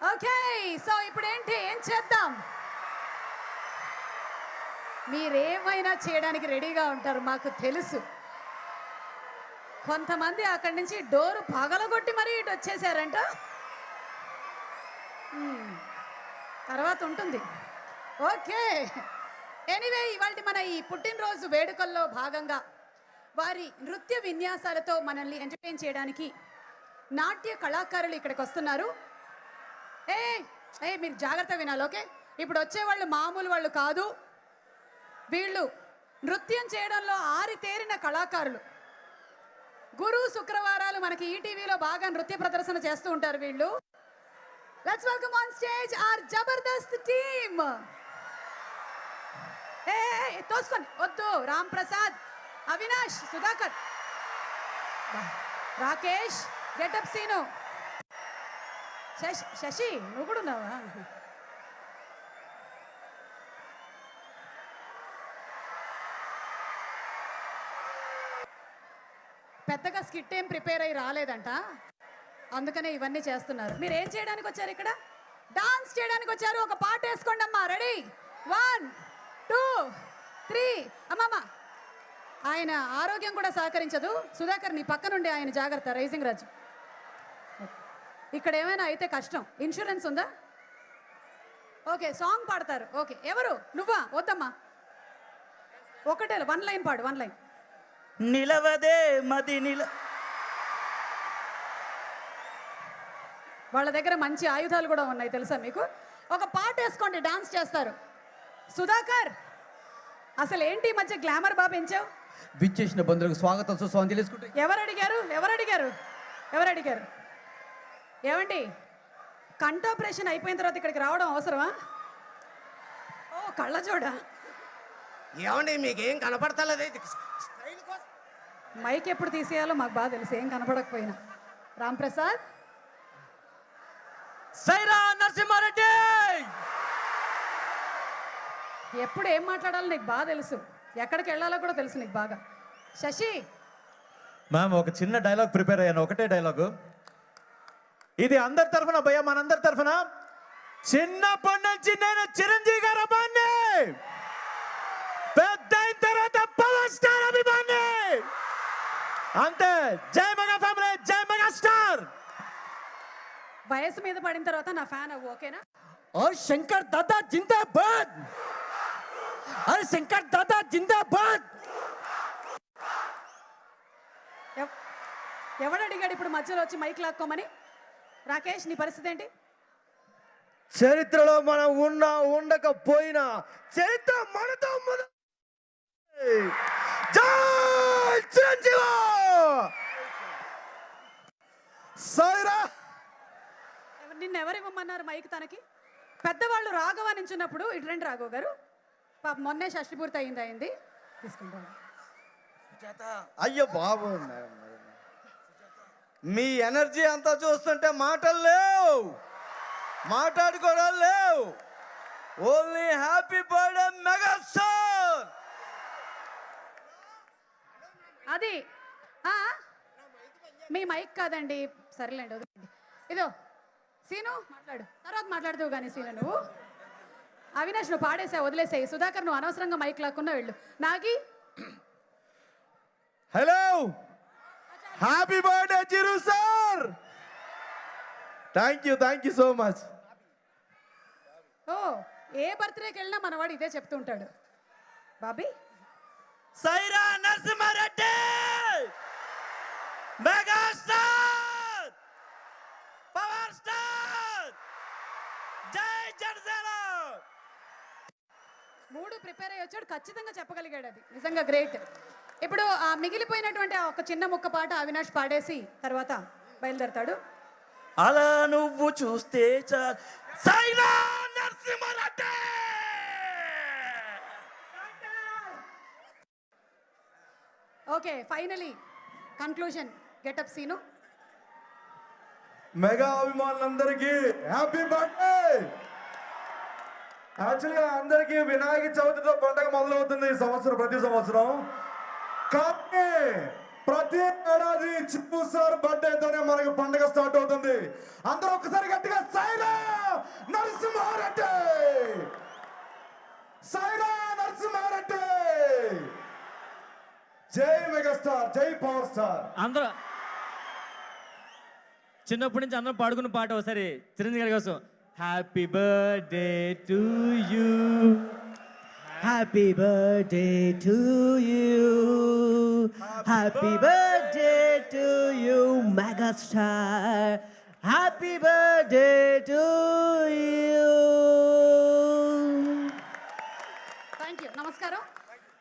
Okay so ఇప్పుడు ఏంటి ఏం చేద్దాం? మీరేమైనా చేయడానికి రెడీగా ఉంటారు మాకు తెలుసు. కొంతమంది అక్కడి నుంచి డోరు పగలగొట్టి మరీ ఇటు వచ్చేసారంట. తర్వాత ఉంటుంది. ఓకే ఎనీవే ఇవాళ మన ఈ పుట్టినరోజు వేడుకల్లో భాగంగా వారి నృత్య విన్యాసాలతో మనల్ని ఎంటర్టైన్ చేయడానికి నాట్య కళాకారులు ఇక్కడికి వస్తున్నారు. ఏ ఏ మీరు జాగ్రత్త వినాలి ఓకే? ఇప్పుడు వచ్చేవాళ్ళు మామూలు వాళ్ళు కాదు. వీళ్ళు నృత్యం చేయడంలో ఆరితేరిన కళాకారులు. గురు శుక్రవారాలు మనకి ఈటీవీలో బాగా నృత్య ప్రదర్శన చేస్తూ ఉంటారు వీళ్ళు. Let's welcome on stage our Jabardasth team ఏ ఏ, తోసుకోండి. వద్దు రామ్ ప్రసాద్ అవినాష్ సుధాకర్. రాకేష్ గెటప్ సీను. శశి శశి నువ్వు కూడా ఉన్నావా? పెద్దగా స్కిట్ ఏం ప్రిపేర్ అయ్యి రాలేదంట. అందుకనే ఇవన్నీ చేస్తున్నారు. మీరు ఏం చేయడానికి వచ్చారు ఇక్కడ? డాన్స్ చేయడానికి వచ్చారు. ఒక పాట వేసుకోండి అమ్మా. రెడీ? One two three. అమ్మమ్మ ఆయన ఆరోగ్యం కూడా సహకరించదు. సుధాకర్ నీ పక్క నుండి ఆయన జాగ్రత్త. రైజింగ్ రాజు. ఇక్కడ ఏమైనా అయితే కష్టం. ఇన్సూరెన్స్ ఉందా? ఓకే సాంగ్ పాడతారు. ఓకే ఎవరు? నువ్వా? వద్దమ్మా. ఒకటే వన్ లైన్ పాడు వన్ లైన్ నిలవదే మది నిల. వాళ్ళ దగ్గర మంచి ఆయుధాలు కూడా ఉన్నాయి తెలుసా మీకు? ఒక పాట వేసుకోండి డాన్స్ చేస్తారు. సుధాకర్ అసలు ఏంటి మధ్య గ్లామర్ బాగా పెంచావు విచ్చేసిన బంధువులకు స్వాగతం సుస్వాగతం తెలుసుకుంటే ఎవరు అడిగారు? ఎవరు అడిగారు? ఎవరు అడిగారు? ఏమండి? కంట ఆపరేషన్ అయిపోయిన తర్వాత ఇక్కడికి రావడం అవసరమా? ఓ కళ్ళజోడ. ఏమండి మీకేం కనపడతలేదు? మైక్ ఎప్పుడు తీసేయాలో మాకు బాగా తెలుసు. ఏం కనపడకపోయినా. రామ్ ప్రసాద్ సైరా నరసింహారెడ్డి! ఎప్పుడు ఏం మాట్లాడాలో నీకు బాగా తెలుసు. ఎక్కడికి వెళ్ళాలో కూడా తెలుసు నీకు బాగా. శశి! మ్యామ్ ఒక చిన్న డైలాగ్ ప్రిపేర్ అయ్యాను. ఒకటే డైలాగు. ఇది అందరి తరఫున భయ మనందరి తరఫున. చిన్నప్పటి నుంచి నేను చిరంజీవి గారు అభిమాన్ని పెద్ద అయిన తర్వాత పవర్ స్టార్ అభిమాన్ని అంతే జై మగ ఫ్యామిలీ జై మగ స్టార్. వయసు మీద పడిన తర్వాత నా ఫ్యాన్ అవ్వు ఓకేనా? ఓ శంకర్ దాదా జిందాబాద్. అరే శంకర్ దాదా జిందాబాద్. ఎవడు ఎవడడిగాడు ఇప్పుడు మధ్యలో వచ్చి మైక్ లాక్కోమని? రాకేష్ నీ పరిస్థితి ఏంటి? చరిత్రలో మనం ఉన్నా ఉండకపోయినా చరిత్ర మనతో జై చిరంజీవి! సైరా ఎవరు ఇవ్వమన్నారు మైక్ తనకి? పెద్దవాళ్ళు రాఘవ నించున్నప్పుడు ఇటు రండి రాఘవ గారు. పాప మొన్నే షష్టి పూర్తి అయింది అయింది. తీసుకుంటాం అయ్యో బాబు. మీ ఎనర్జీ అంతా చూస్తుంటే మాటలు లేవు. మాట్లాడుకోవడం లేవు. Only happy birthday mega star అది ఆ? మీ మైక్ కాదండి. సరేలేండి వదిలేండి ఇదో సీను మాట్లాడు. తర్వాత మాట్లాడుతావు కానీ సీను నువ్వు. అవినాష్ నువ్వు పాడేసా వదిలేసాయి. సుధాకర్ నువ్వు అనవసరంగా మైక్ లాక్కున్నా వెళ్ళు. Nagi. Hello happy birthday Chiru sir thank you thank you so much ఓ ఏ బర్త్డేకి వెళ్ళినా మనవాడు ఇదే చెప్తూ ఉంటాడు Bobby? Sye Raa Narasimha Reddy! Megastar power star జై జనసేన మూడు ప్రిపేర్ అయ్యి వచ్చాడు ఖచ్చితంగా చెప్పగలిగాడు అది. నిజంగా గ్రేట్ ఇప్పుడు ఆ మిగిలిపోయినటువంటి ఒక చిన్న ముక్క పాట అవినాష్ పాడేసి తర్వాత బయలుదేరతాడు. అలా నువ్వు చూస్తే okay finally conclusion getup Seenu. Mega అభిమానులందరికీ హ్యాపీ బర్త్డే! యాక్చువల్గా అందరికీ వినాయక చవితితో పండగ మొదలవుతుంది ఈ సంవత్సరం ప్రతి సంవత్సరం. కానీ ప్రతి ఏడాది చిప్పు సార్ బర్త్డేతోనే మనకి పండుగ స్టార్ట్ అవుతుంది. అందరూ ఒకసారి గట్టిగా సైరా నరసింహారెడ్డి! సైరా నరసింహారెడ్డి! జై మెగాస్టార్ జై పవర్ స్టార్. అందరూ చిన్నప్పటి నుంచి అందరం పాడుకున్న పాట ఒకసారి చిరంజీవి గారి కోసం. Happy birthday to you happy birthday to you happy birthday to you megastar happy birthday to you thank you నమస్కారం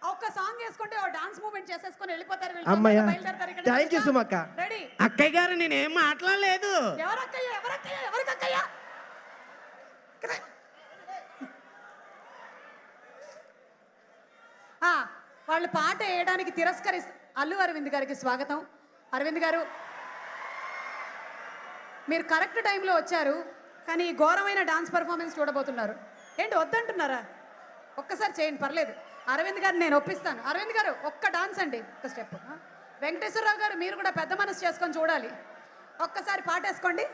ఒక్క సాంగ్ వేసుకుంటే ఓ డాన్స్ మూమెంట్ చేసేసుకొని వెళ్ళిపోతారు వీళ్ళు. అమ్మయ్య. బయలుదేరతారు ఇక్కడ. Thank you సుమక్క. రెడీ అక్కయ్య గారు నేనేం మాట్లాడలేదు. ఎవరక్కయ్య ఎవరికి అక్కయ్య ఆ, వాళ్ళు పాట వేయడానికి తిరస్కరి అల్లు అరవింద్ గారికి స్వాగతం. అరవింద్ గారు మీరు కరెక్ట్ టైంలో వచ్చారు కానీ ఘోరమైన డాన్స్ పర్ఫార్మెన్స్ చూడబోతున్నారు. ఏంటి వద్దంటున్నారా? ఒక్కసారి చేయండి పర్లేదు. అరవింద్ గారు నేను ఒప్పిస్తాను. అరవింద్ గారు ఒక్క డాన్స్ అండి ఒక స్టెప్. వెంకటేశ్వరరావు గారు మీరు కూడా పెద్ద మనసు చేసుకొని చూడాలి. ఒక్కసారి పాటేసుకోండి.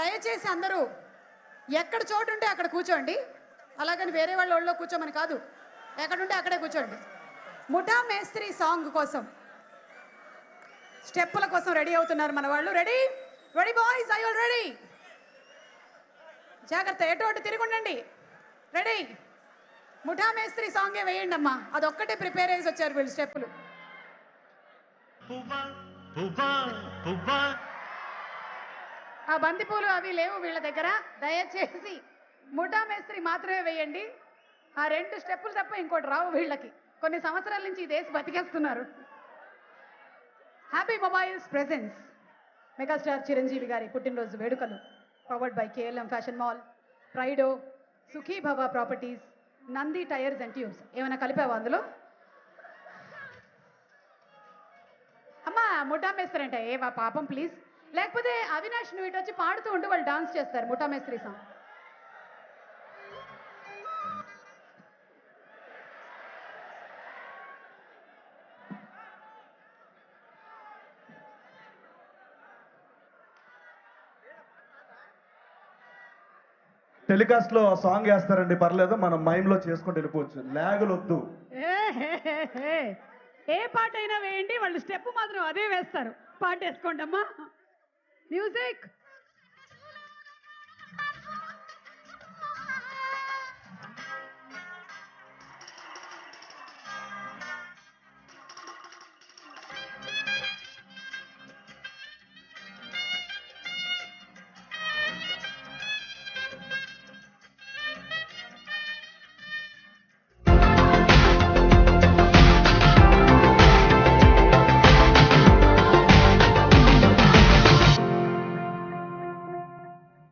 దయచేసి అందరూ ఎక్కడ చోటు ఉంటే అక్కడ కూర్చోండి. అలాగని వేరే వాళ్ళ ఒళ్ళో కూర్చోమని కాదు. ఎక్కడుంటే అక్కడే కూర్చోండి. ముఠా మేస్త్రి సాంగ్ కోసం. స్టెప్పుల కోసం రెడీ అవుతున్నారు మన వాళ్ళు. Ready ready boys I all ready జాగ్రత్త ఎటు అటు తిరిగి ఉండండి. రెడీ ముఠా మేస్త్రి సాంగే వేయండి అమ్మా. అదొక్కటే ప్రిపేర్ అయ్యి వచ్చారు వీళ్ళు స్టెప్పులు. ఆ బంతిపూలు అవి లేవు వీళ్ళ దగ్గర. దయచేసి ముఠా మేస్త్రి మాత్రమే వేయండి. ఆ రెండు స్టెప్పులు తప్ప ఇంకోటి రావు వీళ్ళకి. కొన్ని సంవత్సరాల నుంచి ఈ దేశం బతికేస్తున్నారు. Happy mobiles presents megastar Chiranjeevi గారి పుట్టినరోజు వేడుకలు. Powered by KLM fashion mall ప్రైడో Sukhi Bhava properties Nandi tyres and tubes ఏమైనా కలిపావా అందులో? అమ్మా ముఠా మేస్త్రి అంటే ఏవా పాపం ప్లీజ్ లేకపోతే అవినాష్ నువ్వు ఇటు వచ్చి పాడుతూ ఉండి వాళ్ళు డాన్స్ చేస్తారు ముఠా మేస్త్రి సాంగ్. టెలికాస్ట్లో సాంగ్ వేస్తారండి పర్లేదు మనం మైమ్లో చేసుకుంటూ వెళ్ళిపోవచ్చు. లాగులు వద్దు ఏ పాట అయినా వేయండి వాళ్ళు స్టెప్ మాత్రం అదే వేస్తారు. పాట వేసుకోండి అమ్మా మ్యూజిక్